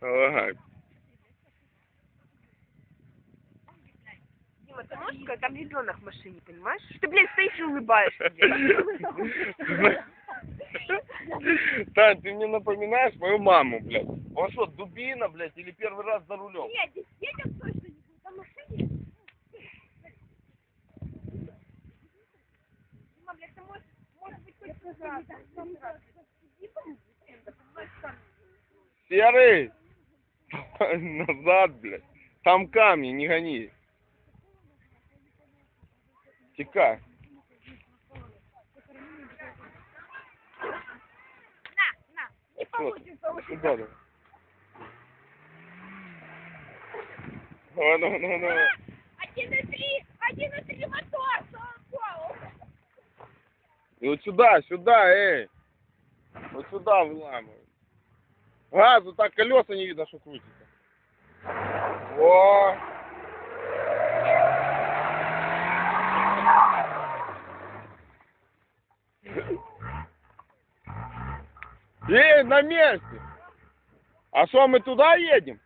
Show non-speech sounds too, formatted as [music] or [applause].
Ага. Дима, ты можешь сказать, там ребенок в машине, понимаешь? Что ты, блядь, стоишь и улыбаешься. блядь. Тань, ты мне напоминаешь мою маму, блядь. Он что, дубина, блядь, или первый раз за рулем? Нет, здесь детям точно не на машине. Дима, блядь, ты можешь, может быть, хоть сказать. Серый! [laughs] Назад, блядь. Там камни, не гони. Текай. На, на, не получится уже. Куда ты? О, ну, ну, ну. Один и три, один и три мотор, слава. И вот сюда, сюда, эй. Вот сюда выламывай. Газу так колеса не видно, что крутится. Во. Эй, на месте. А что, мы туда едем?